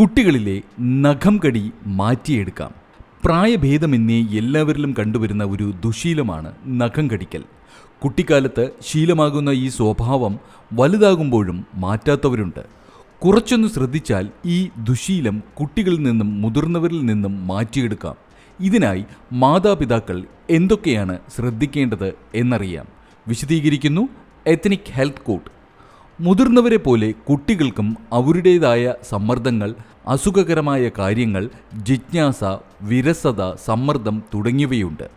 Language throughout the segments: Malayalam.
കുട്ടികളിലെ നഖം കടി മാറ്റിയെടുക്കാം. പ്രായഭേദമെന്നേ എല്ലാവരിലും കണ്ടുവരുന്ന ഒരു ദുശീലമാണ് നഖം കടിക്കൽ. കുട്ടിക്കാലത്ത് ശീലമാകുന്ന ഈ സ്വഭാവം വലുതാകുമ്പോഴും മാറ്റാത്തവരുണ്ട്. കുറച്ചൊന്ന് ശ്രദ്ധിച്ചാൽ ഈ ദുശീലം കുട്ടികളിൽ നിന്നും മുതിർന്നവരിൽ നിന്നും മാറ്റിയെടുക്കാം. ഇതിനായി മാതാപിതാക്കൾ എന്തൊക്കെയാണ് ശ്രദ്ധിക്കേണ്ടത് എന്നറിയാം. വിശദീകരിക്കുന്നു എത്നിക് ഹെൽത്ത് കോഡ്. മുതിർന്നവരെ പോലെ കുട്ടികൾക്കും അവരുടേതായ സമ്മർദ്ദങ്ങൾ അസുഖകരമായ കാര്യങ്ങൾ ജിജ്ഞാസ വിരസത സമ്മർദ്ദം തുടങ്ങിയവയുണ്ട്.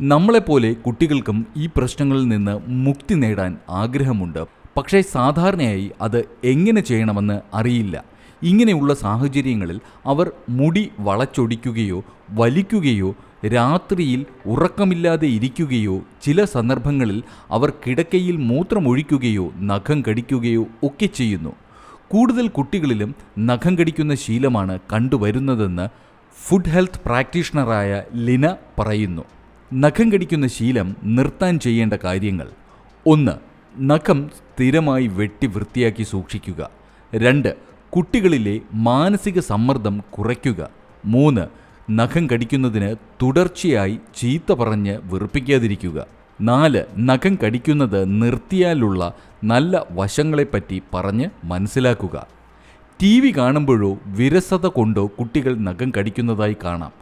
നമ്മളെപ്പോലെ കുട്ടികൾക്കും ഈ പ്രശ്നങ്ങളിൽ നിന്ന് മുക്തി നേടാൻ ആഗ്രഹമുണ്ട്. പക്ഷേ സാധാരണയായി അത് എങ്ങനെ ചെയ്യണമെന്ന് അറിയില്ല. ഇങ്ങനെയുള്ള സാഹചര്യങ്ങളിൽ അവർ മുടി വളച്ചൊടിക്കുകയോ വലിക്കുകയോ രാത്രിയിൽ ഉറക്കമില്ലാതെ ഇരിക്കുകയോ ചില സന്ദർഭങ്ങളിൽ അവർ കിടക്കയിൽ മൂത്രമൊഴിക്കുകയോ നഖം കടിക്കുകയോ ഒക്കെ ചെയ്യുന്നു. കൂടുതൽ കുട്ടികളിലും നഖം കടിക്കുന്ന ശീലമാണ് കണ്ടുവരുന്നതെന്ന് ഫുഡ് ഹെൽത്ത് പ്രാക്ടീഷണറായ ലിന പറയുന്നു. നഖം കടിക്കുന്ന ശീലം നിർത്താൻ ചെയ്യേണ്ട കാര്യങ്ങൾ. ഒന്ന് നഖം സ്ഥിരമായി വെട്ടി വൃത്തിയാക്കി സൂക്ഷിക്കുക. രണ്ട് കുട്ടികളിലെ മാനസിക സമ്മർദ്ദം കുറയ്ക്കുക. മൂന്ന് നഖം കടിക്കുന്നതിന് തുടർച്ചയായി ചീത്ത പറഞ്ഞ് വെറുപ്പിക്കാതിരിക്കുക. നാല് നഖം കടിക്കുന്നത് നിർത്തിയാലുള്ള നല്ല വശങ്ങളെപ്പറ്റി പറഞ്ഞ് മനസ്സിലാക്കുക. ടി വി കാണുമ്പോഴോ വിരസത കൊണ്ടോ കുട്ടികൾ നഖം കടിക്കുന്നതായി കാണാം.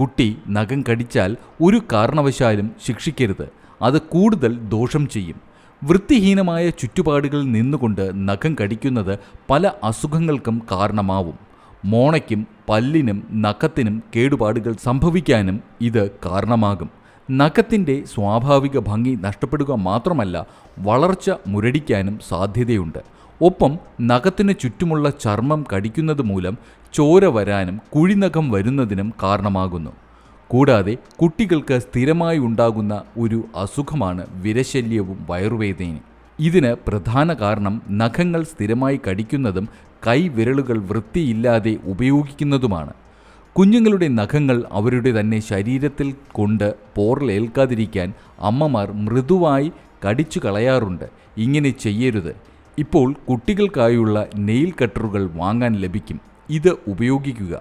കുട്ടി നഖം കടിച്ചാൽ ഒരു കാരണവശാലും ശിക്ഷിക്കരുത്. അത് കൂടുതൽ ദോഷം ചെയ്യും. വൃത്തിഹീനമായ ചുറ്റുപാടുകളിൽ നിന്നുകൊണ്ട് നഖം കടിക്കുന്നത് പല അസുഖങ്ങൾക്കും കാരണമാവും. മോണയ്ക്കും പല്ലിനും നഖത്തിനും കേടുപാടുകൾ സംഭവിക്കാനും ഇത് കാരണമാകും. നഖത്തിന്റെ സ്വാഭാവിക ഭംഗി നഷ്ടപ്പെടുക മാത്രമല്ല വളർച്ച മുരടിക്കാനും സാധ്യതയുണ്ട്. ഒപ്പം നഖത്തിന് ചുറ്റുമുള്ള ചർമ്മം കടിക്കുന്നത് മൂലം ചോര വരാനും കുഴിനഖം വരുന്നതിനും കാരണമാകുന്നു. കൂടാതെ കുട്ടികൾക്ക് സ്ഥിരമായി ഉണ്ടാകുന്ന ഒരു അസുഖമാണ് വിരശല്യവും വയറുവേദനയും. ഇതിന് പ്രധാന കാരണം നഖങ്ങൾ സ്ഥിരമായി കടിക്കുന്നതും കൈവിരലുകൾ വൃത്തിയില്ലാതെ ഉപയോഗിക്കുന്നതുമാണ്. കുഞ്ഞുങ്ങളുടെ നഖങ്ങൾ അവരുടെ തന്നെ ശരീരത്തിൽ കൊണ്ട് പോറലേൽക്കാതിരിക്കാൻ അമ്മമാർ മൃദുവായി കടിച്ചു കളയാറുണ്ട്. ഇങ്ങനെ ചെയ്യരുത്. ഇപ്പോൾ കുട്ടികൾക്കായുള്ള നെയിൽ കട്ടറുകൾ വാങ്ങാൻ ലഭിക്കും. ഇത് ഉപയോഗിക്കുക.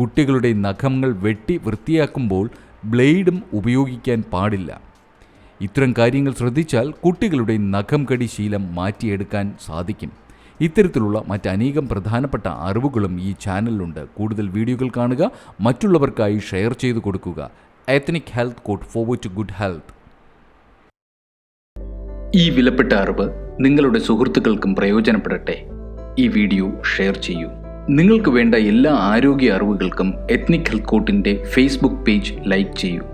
കുട്ടികളുടെ നഖങ്ങൾ വെട്ടി വൃത്തിയാക്കുമ്പോൾ ബ്ലേഡും ഉപയോഗിക്കാൻ പാടില്ല. ഇത്തരം കാര്യങ്ങൾ ശ്രദ്ധിച്ചാൽ കുട്ടികളുടെ നഖം കടി ശീലം മാറ്റിയെടുക്കാൻ സാധിക്കും. ഇത്തരത്തിലുള്ള മറ്റനേകം പ്രധാനപ്പെട്ട അറിവുകളും ഈ ചാനലിലുണ്ട്. കൂടുതൽ വീഡിയോകൾ കാണുക മറ്റുള്ളവർക്കായി ഷെയർ ചെയ്തു കൊടുക്കുക. Ethnic health court forward to good health ഈ വിലപ്പെട്ട അറിവ് നിങ്ങളുടെ സുഹൃത്തുക്കൾക്കും പ്രയോജനപ്പെടട്ടെ. ഈ വീഡിയോ ഷെയർ ചെയ്യൂ. നിങ്ങൾക്ക് വേണ്ട എല്ലാ ആരോഗ്യ അറിവുകൾക്കും എത്നിക് ഹെൽത്ത് കോട്ടിന്റെ ഫേസ്ബുക്ക് പേജ് ലൈക്ക് ചെയ്യൂ.